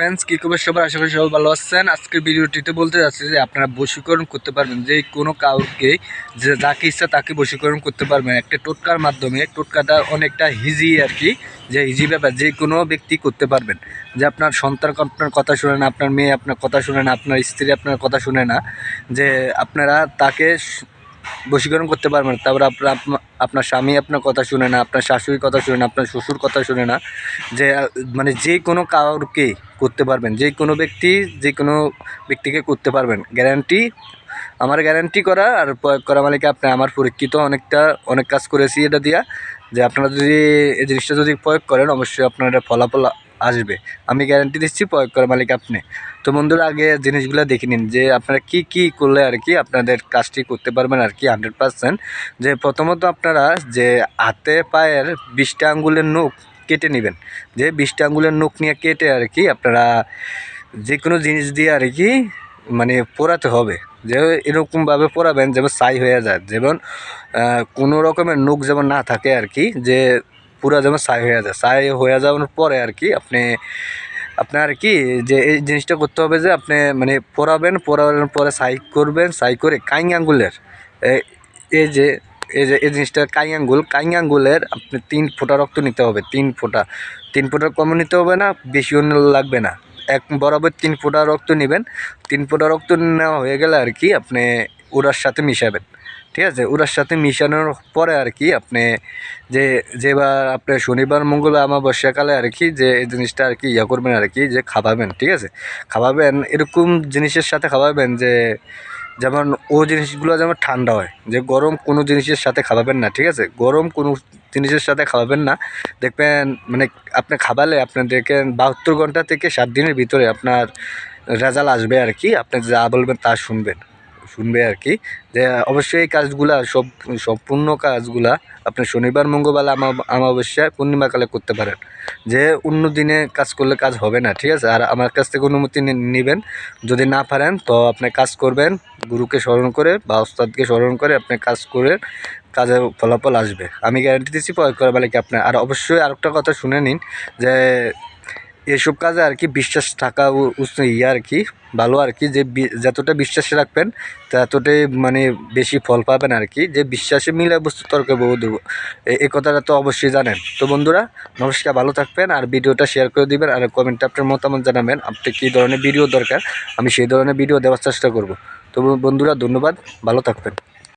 Friends কী খবর? সবার আশা করি সবাই ভালো আছেন। আজকের ভিডিওটিতে বলতে যাচ্ছি যে আপনারা বশীকরণ করতে পারবেন। যে কোনো কাউকে যে যাকে ইচ্ছা তাকে বশীকরণ করতে পারবেন। একটা টোটকার মাধ্যমে, টোটকাটা অনেকটা হিজি আর কি, যে হিজি ব্যাপার, যে কোনো ব্যক্তি করতে পারবেন। যে আপনার সন্তান আপনার কথা শুনে না, আপনার মেয়ে আপনার কথা শুনে না, আপনার স্ত্রী আপনার কথা শুনে না, যে আপনারা তাকে বশীকরণ করতে পারবেন তারপর আপনার আপনা- আপনার স্বামী আপনার কথা শুনে না, আপনার শাশুড়ির কথা শুনে না, আপনার শ্বশুর কথা শুনে না, যে মানে যে কোনো কাউকে করতে পারবেন, যে কোনো ব্যক্তি, যে কোনো ব্যক্তিকে করতে পারবেন। গ্যারান্টি, আমার গ্যারান্টি করা আর প্রয়োগ করা মালিক আপনি আমার পরীক্ষিত অনেকটা, অনেক কাজ করেছি এটা দিয়া। যে আপনারা যদি এই জিনিসটা যদি প্রয়োগ করেন, অবশ্যই আপনার ফলাফল আসবে। আমি গ্যারান্টি দিচ্ছি, প্রয়োগ করা মালিক আপনি। তো বন্ধুরা, আগে জিনিসগুলো দেখে নিন যে আপনারা কি কি করলে আর কি আপনাদের কাজটি করতে পারবেন আর কি হান্ড্রেড পার্সেন্ট যে প্রথমত আপনারা যে হাতে পায়ের বিশটা আঙ্গুলের নখ কেটে নেবেন। যে বিশটা আঙ্গুলের নখ নিয়ে কেটে আর কি আপনারা যে কোনো জিনিস দিয়ে আর কি মানে পোড়াতে হবে। যে এরকমভাবে পোড়াবেন যেমন সাই হয়ে যায়, যেমন কোনো রকমের নখ যেমন না থাকে আর কি, যে পুরো যেমন ছাই হয়ে যায়। ছাই হয়ে যাওয়ার পরে আর কি আপনি, আপনার কি যে এই জিনিসটা করতে হবে যে আপনি মানে পোড়াবেন পোড়ানোর পরে সাই করবেন সাই করে কাইং আঙ্গুলের এই যে এই যে, এই জিনিসটা কাইং আঙ্গুল, কাইং আঙ্গুলের আপনি তিন ফোঁটা রক্ত নিতে হবে, তিন ফোঁটা। তিন ফোঁটার কমও নিতে হবে না, বেশিও ন- লাগবে না। এক বরাবর তিন ফোঁটা রক্ত নেবেন। তিন ফোঁটা রক্ত নেওয়া হয়ে গেলে আর কি আপনি ওরার সাথে মিশাবেন, ঠিক আছে? ওরার সাথে মিশানোর পরে আর কি আপনি যে, যেবার আপনি শনিবার, মঙ্গলবার আমাবস্যাকালে আর কি যে, এই জিনিসটা আর কি ইয়া করবেন আর কি, যে খাওয়াবেন, ঠিক আছে? খাওয়াবেন, এরকম জিনিসের সাথে খাওয়াবেন যে, যেমন ও জিনিসগুলো যেমন ঠান্ডা হয়, যে গরম কোনো জিনিসের সাথে খাওয়াবেন না, ঠিক আছে? গরম কোনো জিনিসের সাথে খাওয়াবেন না। দেখবেন মানে আপনি খাওয়ালে আপনি দেখেন বাহাত্তর ঘণ্টা থেকে সাত দিনের ভিতরে আপনার রেজাল্ট আসবে আর কি, আপনি যা বলবেন তা শুনবেন। শুনবে আর কি, যে অবশ্যই এই কাজগুলা, সব, সম্পূর্ণ কাজগুলা আপনি শনিবার, মঙ্গলবার, আমা অমাবস্যায় পূর্ণিমাকালে করতে পারেন। যে অন্য দিনে কাজ করলে কাজ হবে না, ঠিক আছে? আর আমার কাছ থেকে অনুমতি নেবেন। যদি না পারেন, তো আপনি কাজ করবেন, গুরুকে স্মরণ করে বা ওস্তাদকে স্মরণ করে আপনি কাজ করে কাজের ফলাফল আসবে। আমি গ্যারান্টি দিচ্ছি প্রয়োগ করা মানে কি আপনার। আর অবশ্যই আরেকটা কথা শুনে নিন, যে এসব কাজে আর কি বিশ্বাস থাকা ইয়ে আর কি, ভালো আর কি, যে যতটা বিশ্বাস রাখবেন, ততটাই মানে বেশি ফল পাবেন আর কি, যে বিশ্বাসে মিলে বস্তু তর্কে বহু এ- এই কথাটা তো অবশ্যই জানেন। তো বন্ধুরা, নমস্কার, ভালো থাকবেন, আর ভিডিওটা শেয়ার করে দিবেন, আর কমেন্টে আপনার মতামত জানাবেন, আপনি কী ধরনের ভিডিও দরকার, আমি সেই ধরনের ভিডিও দেওয়ার চেষ্টা করব। তো বন্ধুরা, ধন্যবাদ, ভালো থাকবেন।